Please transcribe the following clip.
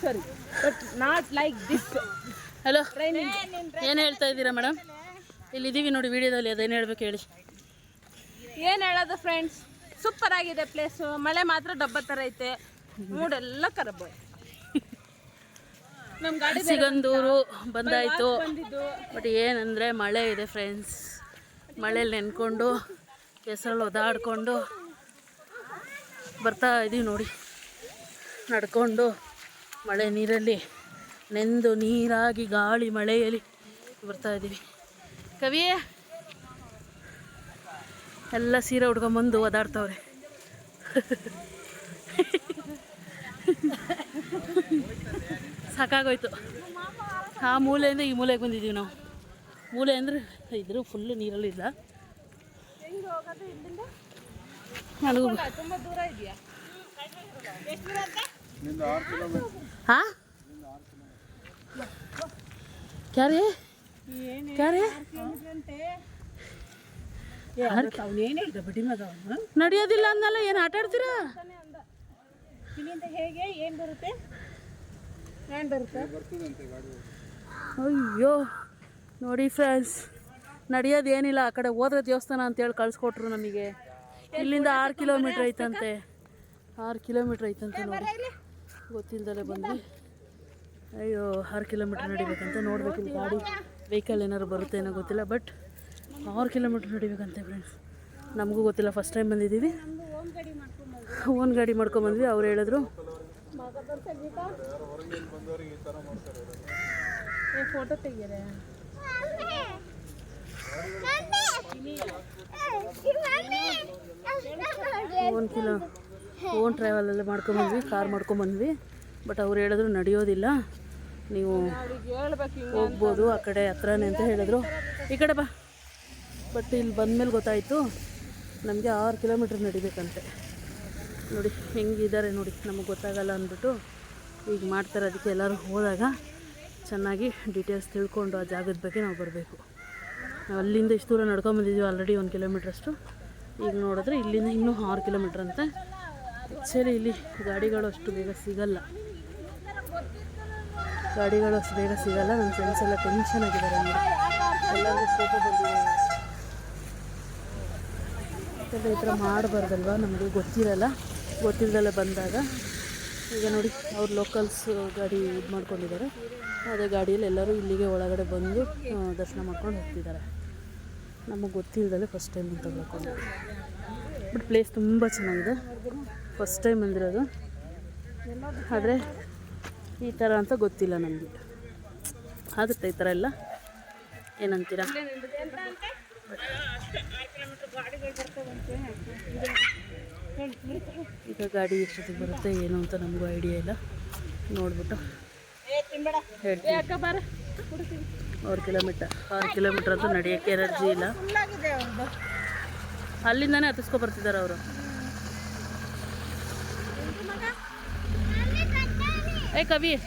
sorry, but not like this hello. ಏನು ಹೇಳ್ತಾ ಇದ್ದೀರಾ ಮೇಡಮ್ ಇಲ್ಲಿದ್ದೀವಿ ನೋಡಿ ವಿಡಿಯೋದಲ್ಲಿ ಅದೇನು ಹೇಳ್ಬೇಕು ಹೇಳಿ. ಏನು ಹೇಳೋದು ಫ್ರೆಂಡ್ಸ್ ಸೂಪರ್ ಆಗಿದೆ ಪ್ಲೇಸು ಮಳೆ ಮಾತ್ರ ಡಬ್ಬ ಥರ ಐತೆ. ಮೂಡೆಲ್ಲ ಕರಬ. ನಮ್ಮ ಗಾಡಿ ಸಿಗಂದೂರು ಬಂದಾಯಿತು. ಬಟ್ ಏನಂದರೆ ಮಳೆ ಇದೆ ಫ್ರೆಂಡ್ಸ್ ಮಳೇಲಿ ನೆನ್ಕೊಂಡು ಕೆಸರಲ್ಲಿ ಒದಾಡ್ಕೊಂಡು ಬರ್ತಾ ಇದ್ದೀವಿ ನೋಡಿ. ನಡ್ಕೊಂಡು ಮಳೆ ನೀರಲ್ಲಿ ನೆಂದು ನೀರಾಗಿ ಗಾಳಿ ಮಳೆಯಲ್ಲಿ ಬರ್ತಾ ಇದ್ದೀವಿ. ಕವಿಯೇ, ಎಲ್ಲ ಸೀರೆ ಉಡ್ಕೊಂಬಂದು ಒದಾಡ್ತವ್ರೆ ಸಾಕಾಗೋಯ್ತು. ಆ ಮೂಲೆಯಿಂದ ಈ ಮೂಲೆಗೆ ಬಂದಿದ್ದೀವಿ ನಾವು. ಮೂಲೆ ಅಂದರೆ ಇದ್ರೂ ಫುಲ್ಲು ನೀರಲ್ಲಿಲ್ಲ. ನನಗೂ ತುಂಬಾ ದೂರ ಇದೆಯಾ ಹಾಂ? ಕ್ಯಾರೇ ಕ್ಯಾರೇ ನಡೆಯೋದಿಲ್ಲ ಅಂದಲ್ಲ ಏನು ಆಟ ಆಡ್ತೀರಾ? ಇಲ್ಲಿಂದ ಹೇಗೆ ಏನ್ ಬರುತ್ತೆ? ಏನ್ ಬರುತ್ತೆ? ಅಯ್ಯೋ ನೋಡಿ ಫ್ರೆಂಡ್ಸ್ ನಡೆಯೋದೇನಿಲ್ಲ ಆ ಕಡೆ ಹೋದ್ರೆ ದೇವಸ್ಥಾನ ಅಂತೇಳಿ ಕಳಿಸ್ಕೊಟ್ರು ನಮಗೆ. ಇಲ್ಲಿಂದ ಆರು ಕಿಲೋಮೀಟ್ರ್ ಐತಂತೆ. ಆರು ಕಿಲೋಮೀಟ್ರ್ ಐತಂತೆ ನೋಡಿ. ಗೊತ್ತಿಲ್ದಲೆ ಬಂದ್ವಿ ಅಯ್ಯೋ ಆರು ಕಿಲೋಮೀಟ್ರ್ ನಡಿಬೇಕಂತ ನೋಡ್ಬೇಕು ಗಾಡಿ ವೆಹಿಕಲ್ ಏನಾದ್ರು ಬರುತ್ತೆ ಏನೋ ಗೊತ್ತಿಲ್ಲ ಬಟ್ ಆರು ಕಿಲೋಮೀಟ್ರ್ ನಡಿಬೇಕಂತೆ ಫ್ರೆಂಡ್ಸ್ ನಮಗೂ ಗೊತ್ತಿಲ್ಲ ಫಸ್ಟ್ ಟೈಮ್ ಬಂದಿದ್ದೀವಿ ಓನ್ ಗಾಡಿ ಮಾಡ್ಕೊಂಬಂದ್ವಿ ಅವ್ರು ಹೇಳಿದ್ರು ಫೋಟೋ ತೆಗಿಯರೆ ಒಂದು ಕಿಲೋ ಓನ್ ಮಾಡ್ಕೊಂಡು ಬಂದ್ವಿ ಕಾರ್ ಮಾಡ್ಕೊಂಬಂದ್ವಿ ಬಟ್ ಅವ್ರು ಹೇಳಿದ್ರು ನಡೆಯೋದಿಲ್ಲ. ನೀವು ಹೋಗ್ಬೋದು ಆ ಕಡೆ ಹತ್ರನೇ ಅಂತ ಹೇಳಿದ್ರು. ಈ ಕಡೆ ಬಾ. ಬಟ್ ಇಲ್ಲಿ ಬಂದಮೇಲೆ ಗೊತ್ತಾಯಿತು, ನಮಗೆ ಆರು ಕಿಲೋಮೀಟ್ರ್ ನಡಿಬೇಕಂತೆ. ನೋಡಿ, ಹೆಂಗಿದ್ದಾರೆ ನೋಡಿ, ನಮಗೆ ಗೊತ್ತಾಗಲ್ಲ ಅಂದ್ಬಿಟ್ಟು ಈಗ ಮಾಡ್ತಾರೆ ಅದಕ್ಕೆ ಎಲ್ಲರೂ ಹೋದಾಗ ಚೆನ್ನಾಗಿ ಡೀಟೇಲ್ಸ್ ತಿಳ್ಕೊಂಡು ಆ ಜಾಗದ ಬಗ್ಗೆ ನಾವು ಬರಬೇಕು. ನಾವು ಅಲ್ಲಿಂದ ಇಷ್ಟು ದೂರ ನಡ್ಕೊಂಬಂದಿದ್ದೀವಿ ಆಲ್ರೆಡಿ ಒಂದು ಕಿಲೋಮೀಟ್ರಷ್ಟು ಈಗ ನೋಡಿದ್ರೆ ಇಲ್ಲಿಂದ ಇನ್ನೂ ಆರು ಕಿಲೋಮೀಟ್ರ್ ಅಂತ. ಆ್ಯಕ್ಚುಲಿ ಇಲ್ಲಿ ಗಾಡಿಗಳು ಅಷ್ಟು ಬೇಗ ಸಿಗಲ್ಲ. ಗಾಡಿಗಳು ಅಷ್ಟು ಬೇಗ ಸಿಗಲ್ಲ. ನನ್ನ ಫ್ರೆಂಡ್ಸ್ ಎಲ್ಲ ಟೆನ್ಷನ್ ಆಗಿದ್ದಾರೆ ಎಲ್ಲರೂ ಎಲ್ಲರಿಗೂ ಫೋಟೋ ಬಂದಿದೆ. ಎಲ್ಲ ಈ ಥರ ಮಾಡಬಾರ್ದಲ್ವ? ನಮಗೆ ಗೊತ್ತಿರಲ್ಲ. ಗೊತ್ತಿಲ್ಲದಲ್ಲೇ ಬಂದಾಗ. ಈಗ ನೋಡಿ, ಅವ್ರು ಲೋಕಲ್ಸ್ ಗಾಡಿ ಇದು ಮಾಡ್ಕೊಂಡಿದ್ದಾರೆ. ಅದೇ ಗಾಡಿಯಲ್ಲಿ ಎಲ್ಲರೂ ಇಲ್ಲಿಗೆ ಒಳಗಡೆ ಬಂದು ದರ್ಶನ ಮಾಡ್ಕೊಂಡು ಹೋಗ್ತಿದ್ದಾರೆ. ನಮಗೆ ಗೊತ್ತಿಲ್ಲದಲ್ಲೇ ಫಸ್ಟ್ ಟೈಮ್ ಅಂತ ಬಟ್ ಪ್ಲೇಸ್ ತುಂಬ ಚೆನ್ನಾಗಿದೆ. ಫಸ್ಟ್ ಟೈಮ್ ಬಂದಿರೋದು ಆದರೆ ಈ ಥರ ಅಂತ ಗೊತ್ತಿಲ್ಲ ನಮಗೆ. ಆಗುತ್ತೆ ಈ ಥರ ಎಲ್ಲ? ಏನಂತೀರಾ? ಈಗ ಗಾಡಿ ಎಷ್ಟೊತ್ತಿಗೆ ಬರುತ್ತೆ, ಏನು ಅಂತ ನಮಗೂ ಐಡಿಯಾ ಇಲ್ಲ. ನೋಡ್ಬಿಟ್ಟು ಆರು ಕಿಲೋಮೀಟರ್ ಆರು ಕಿಲೋಮೀಟ್ರ್ ಅಂತೂ ನಡೆಯೋಕ್ಕೆ ಎನರ್ಜಿ ಇಲ್ಲ. ಅಲ್ಲಿಂದಾನೇ ಹತ್ತಿಸ್ಕೊ ಬರ್ತಿದ್ದಾರೆ ಅವರು. ए कबीर.